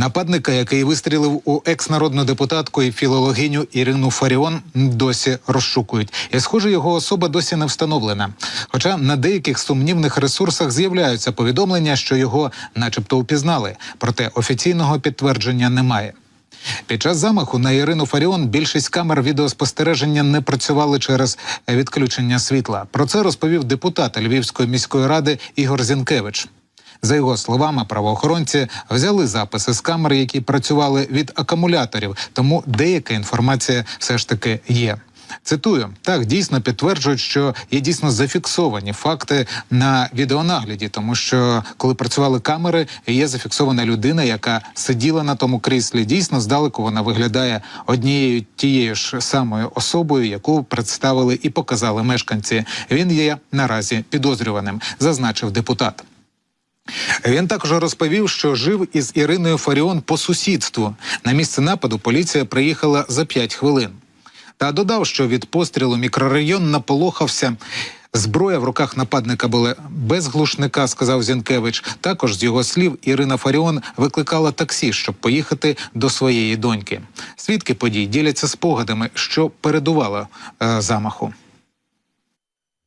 Нападника, який вистрілив у екс-народну депутатку і філологиню Ірину Фаріон, досі розшукують. І, схоже, його особа досі не встановлена. Хоча на деяких сумнівних ресурсах з'являються повідомлення, що його, начебто, упізнали, проте офіційного підтвердження немає. Під час замаху на Ірину Фаріон більшість камер відеоспостереження не працювали через відключення світла. Про це розповів депутат Львівської міської ради Ігор Зінкевич. За його словами, правоохоронці взяли записи з камер, які працювали від акумуляторів, тому деяка інформація все ж таки є. Цитую, так дійсно підтверджують, що є дійсно зафіксовані факти на відеонагляді, тому що коли працювали камери, є зафіксована людина, яка сиділа на тому кріслі. Дійсно, здалеку вона виглядає однією тією ж самою особою, яку представили і показали мешканці. Він є наразі підозрюваним, зазначив депутат. Він також розповів, що жив із Іриною Фаріон по сусідству. На місце нападу поліція приїхала за 5 хвилин. Та додав, що від пострілу мікрорайон наполохався. Зброя в руках нападника була без глушника, сказав Зінкевич. Також з його слів Ірина Фаріон викликала таксі, щоб поїхати до своєї доньки. Свідки подій діляться спогадами, що передувало е, замаху.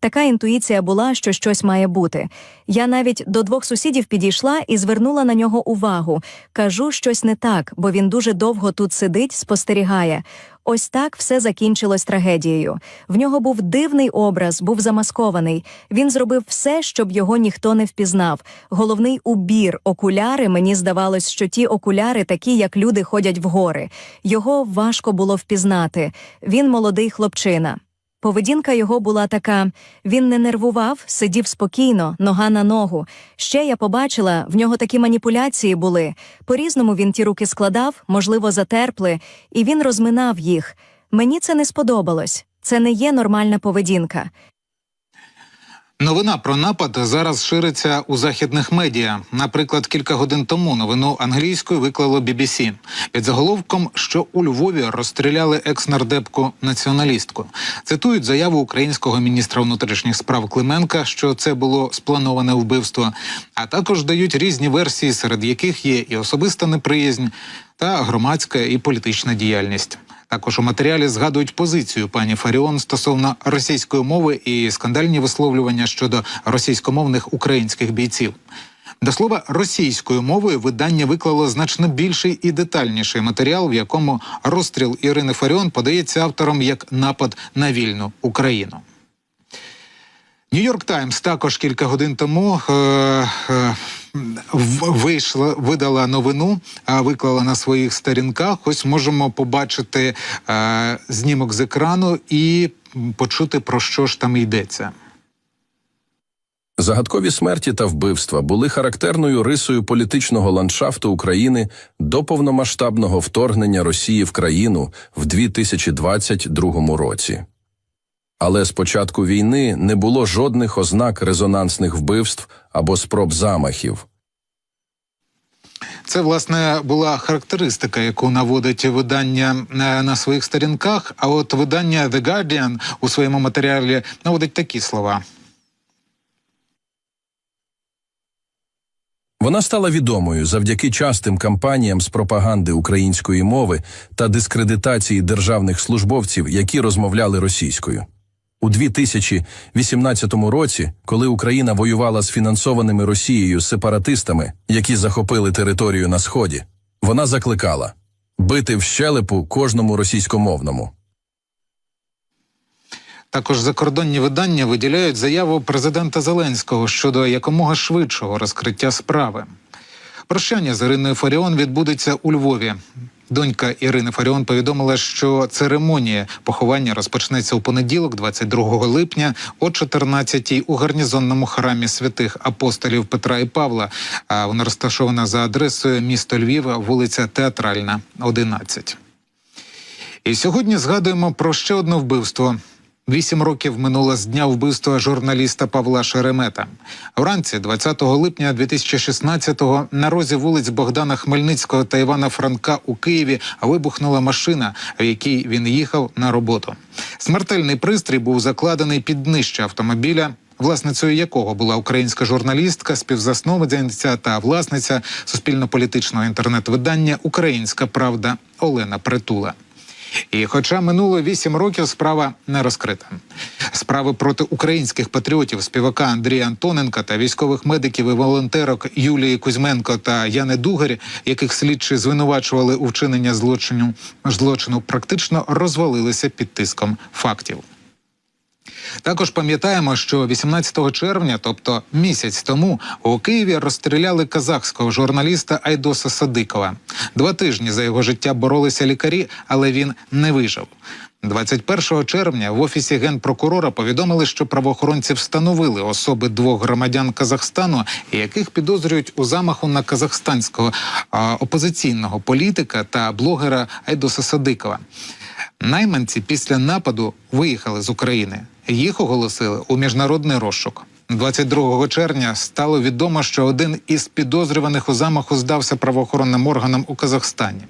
Така інтуїція була, що щось має бути. Я навіть до двох сусідів підійшла і звернула на нього увагу. Кажу, щось не так, бо він дуже довго тут сидить, спостерігає. Ось так все закінчилось трагедією. В нього був дивний образ, був замаскований. Він зробив все, щоб його ніхто не впізнав. Головний убір, окуляри. Мені здавалось, що ті окуляри такі, як люди ходять в гори. Його важко було впізнати. Він молодий хлопчина. Поведінка його була така: він не нервував, сидів спокійно, нога на ногу. Ще я побачила, в нього такі маніпуляції були. По-різному він ті руки складав, можливо, затерпли, і він розминав їх. Мені це не сподобалось. Це не є нормальна поведінка. Новина про напад зараз шириться у західних медіа. Наприклад, кілька годин тому новину англійською виклало BBC під заголовком, що у Львові розстріляли екс-нардепку націоналістку. Цитують заяву українського міністра внутрішніх справ Клименка, що це було сплановане вбивство. А також дають різні версії, серед яких є і особиста неприязнь та громадська і політична діяльність. Також у матеріалі згадують позицію пані Фаріон стосовно російської мови і скандальні висловлювання щодо російськомовних українських бійців. До слова, російською мовою видання виклало значно більший і детальніший матеріал, в якому розстріл Ірини Фаріон подається автором як напад на вільну Україну. Нью-Йорк Таймс також кілька годин тому е, е, вийшла, видала новину, виклала на своїх сторінках. Ось можемо побачити е, знімок з екрану і почути про що ж там йдеться. Загадкові смерті та вбивства були характерною рисою політичного ландшафту України до повномасштабного вторгнення Росії в країну в 2022 році. Але з початку війни не було жодних ознак резонансних вбивств або спроб замахів. Це власне була характеристика, яку наводить видання е, на своїх сторінках. А от видання The Guardian у своєму матеріалі наводить такі слова. Вона стала відомою завдяки частим кампаніям з пропаганди української мови та дискредитації державних службовців, які розмовляли російською. У 2018 році, коли Україна воювала з фінансованими Росією сепаратистами, які захопили територію на сході, вона закликала бити в щелепу кожному російськомовному. Також закордонні видання виділяють заяву президента Зеленського щодо якомога швидшого розкриття справи. Прощання з Іриною Фаріон відбудеться у Львові. Донька Ірини Фаріон повідомила, що церемонія поховання розпочнеться у понеділок, 22 липня, о 14-й у гарнізонному храмі святих апостолів Петра і Павла. А вона розташована за адресою місто Львів, вулиця Театральна, 11. І сьогодні згадуємо про ще одне вбивство. Вісім років минуло з дня вбивства журналіста Павла Шеремета. Вранці, 20 липня 2016-го, на розі вулиць Богдана Хмельницького та Івана Франка у Києві вибухнула машина, в якій він їхав на роботу. Смертельний пристрій був закладений під днище автомобіля. власницею якого була українська журналістка, співзасновниця та власниця суспільно-політичного інтернет-видання Українська Правда Олена Притула. І хоча минуло вісім років, справа не розкрита. Справи проти українських патріотів, співака Андрія Антоненка та військових медиків і волонтерок Юлії Кузьменко та Яни Дугарь, яких слідчі звинувачували у вчиненні злочину, злочину, практично розвалилися під тиском фактів. Також пам'ятаємо, що 18 червня, тобто місяць тому, у Києві розстріляли казахського журналіста Айдоса Садикова. Два тижні за його життя боролися лікарі, але він не вижив. 21 червня в офісі генпрокурора повідомили, що правоохоронці встановили особи двох громадян Казахстану, яких підозрюють у замаху на казахстанського опозиційного політика та блогера Айдоса Садикова. Найманці після нападу виїхали з України. Їх оголосили у міжнародний розшук. 22 червня стало відомо, що один із підозрюваних у замаху здався правоохоронним органам у Казахстані.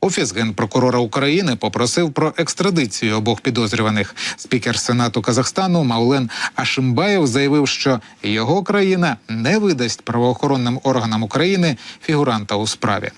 Офіс генпрокурора України попросив про екстрадицію обох підозрюваних. Спікер Сенату Казахстану Маулен Ашимбаєв заявив, що його країна не видасть правоохоронним органам України фігуранта у справі.